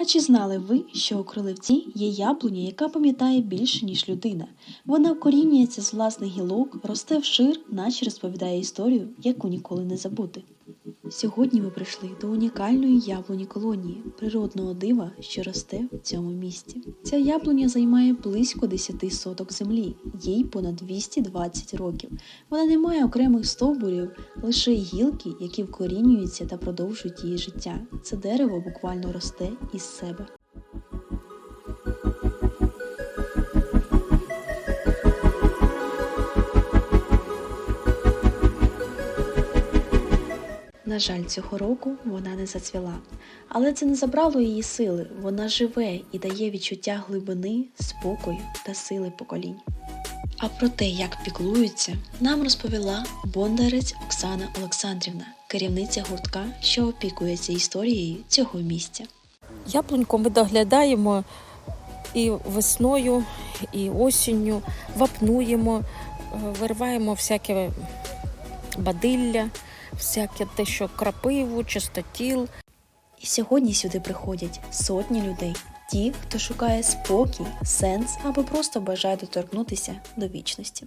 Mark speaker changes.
Speaker 1: А чи знали ви, що у кроливці є яблуня, яка пам'ятає більше, ніж людина? Вона вкорінюється з власних гілок, росте вшир, наче розповідає історію, яку ніколи не забути. Сьогодні ми прийшли до унікальної яблуні колонії, природного дива, що росте в цьому місті. Ця яблуня займає близько 10 соток землі, їй понад 220 років. Вона не має окремих стовбурів, лише гілки, які вкорінюються та продовжують її життя. Це дерево буквально росте із себе. На жаль, цього року вона не зацвіла, але це не забрало її сили. Вона живе і дає відчуття глибини, спокою та сили поколінь. А про те, як піклуються, нам розповіла бондарець Оксана Олександрівна, керівниця гуртка, що опікується історією цього місця.
Speaker 2: Яблуньку ми доглядаємо і весною, і осінню, вапнуємо, е, вириваємо всяке бадилля, всяке те, що крапиву, чистотіл.
Speaker 1: І сьогодні сюди приходять сотні людей, ті, хто шукає спокій, сенс або просто бажає доторкнутися до вічності.